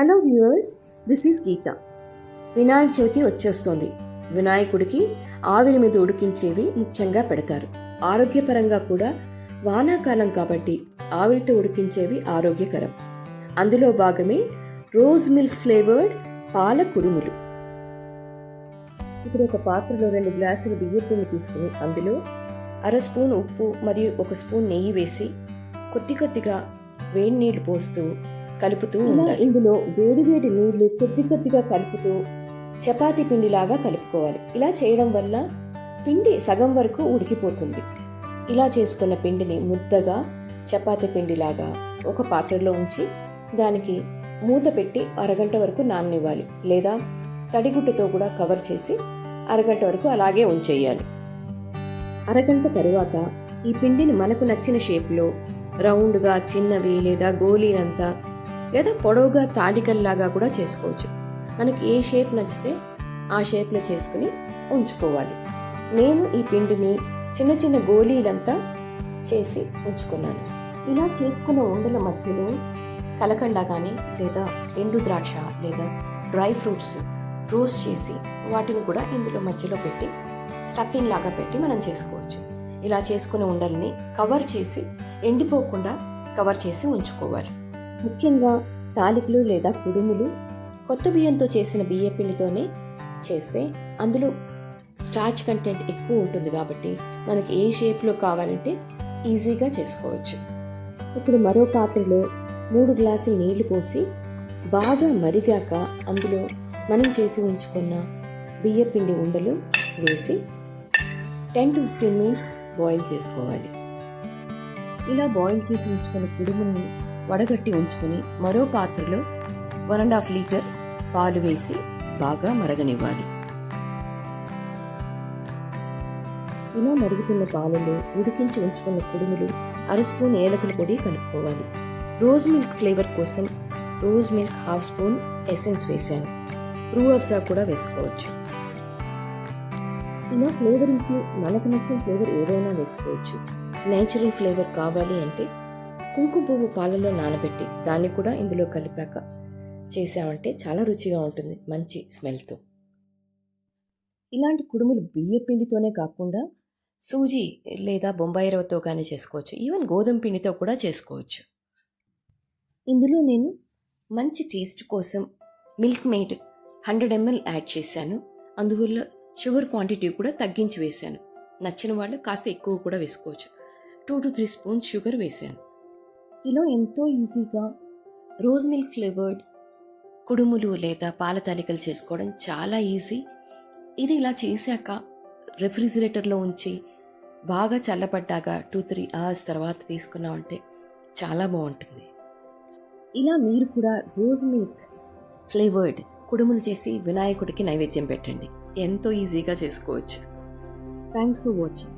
Hello viewers this is Geetha. Vinayaka Chavithi వచ్చేస్తోంది. వినాయకుడికి ఆవిరి మీద ఉడికించేవి ముఖ్యంగా పెడతారు. ఆరోగ్యపరంగా కూడా వానాకాలం కాబట్టి ఆవిరితో ఉడికించేవి ఆరోగ్యకరం. అందులో భాగమే రోజ్ మిల్క్ ఫ్లేవర్డ్ పాల కుడుములు. ఇప్పుడు ఒక పాత్రలో రెండు గ్లాసులు బియ్యం తీసుకుని అందులో అర స్పూన్ ఉప్పు మరియు ఒక స్పూన్ నెయ్యి వేసి కొద్ది కొద్దిగా వేడి నీళ్ళు పోస్తూ కలుపుతూ ఉండాలి. ఇందులో వేడి వేడి నీళ్ళు కొద్ది కొద్దిగా కలుపుతూ చపాతీ పిండిలాగా కలుపుకోవాలి. ఇలా చేయడం వల్ల పిండి సగం వరకు ఉడికిపోతుంది. ఇలా చేసుకున్న పిండిని ముద్దగా చపాతీ పిండిలాగా ఒక పాత్రలో ఉంచి దానికి మూత పెట్టి అరగంట వరకు నాననివ్వాలి. లేదా తడిగుడ్డతో కూడా కవర్ చేసి అరగంట వరకు అలాగే ఉంచేయాలి. అరగంట తరువాత ఈ పిండిని మనకు నచ్చిన షేప్లో రౌండ్గా చిన్నవి లేదా గోలీనంతా లేదా పొడవుగా తాలికల్లాగా కూడా చేసుకోవచ్చు. మనకి ఏ షేప్ నచ్చితే ఆ షేప్లో చేసుకుని ఉంచుకోవాలి. నేను ఈ పిండిని చిన్న చిన్న గోళీలంతా చేసి ఉంచుకున్నాను. ఇలా చేసుకున్న ఉండల మధ్యలో కలకండ కానీ లేదా ఎండు ద్రాక్ష లేదా డ్రై ఫ్రూట్స్ రోస్ట్ చేసి వాటిని కూడా ఇందులో మధ్యలో పెట్టి స్టఫింగ్ లాగా పెట్టి మనం చేసుకోవచ్చు. ఇలా చేసుకునే ఉండల్ని కవర్ చేసి ఎండిపోకుండా కవర్ చేసి ఉంచుకోవాలి. ముఖ్యంగా తాలికలు లేదా కుడుములు కొత్త బియ్యంతో చేసిన బియ్య పిండితోనే చేస్తే అందులో స్టార్చ్ కంటెంట్ ఎక్కువ ఉంటుంది కాబట్టి మనకి ఏ షేప్లో కావాలంటే ఈజీగా చేసుకోవచ్చు. ఇప్పుడు మరో పాత్రలో మూడు గ్లాసులు నీళ్ళు పోసి బాగా మరిగాక అందులో మనం చేసి ఉంచుకున్న బియ్య పిండి ఉండలు వేసి ten to fifteen minutes boil చేసుకోవాలి. ఇలా బాయిల్ చేసి ఉంచుకున్న కుడుముని వడగట్టి ఉంచుకొని మరో పాత్రలో వన్ అండ్ హాఫ్ లీటర్ పాలు వేసి బాగా మరగనివ్వాలి. ఇలా మరుగుతున్న పాలలో ఉడికించి ఉంచుకున్న కుడుములు అర స్పూన్ ఏలకల పొడి కలుపుకోవాలి. రోజ్ మిల్క్ ఫ్లేవర్ కోసం rose milk half spoon essence వేశాను. రూ అఫ్జా కూడా వేసుకోవచ్చు. ఇలా ఫ్లేవరింగ్కి మనకు నచ్చిన ఫ్లేవర్ ఏదైనా వేసుకోవచ్చు. నేచురల్ ఫ్లేవర్ కావాలి అంటే కుంకుమ పువ్వు పాలలో నానబెట్టి దాన్ని కూడా ఇందులో కలిపాక చేసామంటే చాలా రుచిగా ఉంటుంది మంచి స్మెల్తో. ఇలాంటి కుడుములు బియ్య పిండితోనే కాకుండా సూజీ లేదా బొంబాయి రవ్వతో కానీ చేసుకోవచ్చు. ఈవెన్ గోధుమ పిండితో కూడా చేసుకోవచ్చు. ఇందులో నేను మంచి టేస్ట్ కోసం Milkmaid hundred ML add చేశాను. అందువల్ల షుగర్ క్వాంటిటీ కూడా తగ్గించి వేశాను. నచ్చిన వాళ్ళు కాస్త ఎక్కువ కూడా వేసుకోవచ్చు. Two to three spoons sugar వేశాను. ఇలా ఎంతో ఈజీగా రోజ్ మిల్క్ ఫ్లేవర్డ్ కుడుములు లేదా పాల తాలికలు చేసుకోవడం చాలా ఈజీ. ఇది ఇలా చేశాక రెఫ్రిజిరేటర్లో ఉంచి బాగా చల్లబడ్డాక టూ త్రీ అవర్స్ తర్వాత తీసుకున్నామంటే చాలా బాగుంటుంది. ఇలా మీరు కూడా రోజ్ మిల్క్ ఫ్లేవర్డ్ కుడుములు చేసి వినాయకుడికి నైవేద్యం పెట్టండి. ఎంతో ఈజీగా చేసుకోవచ్చు. Thanks for watching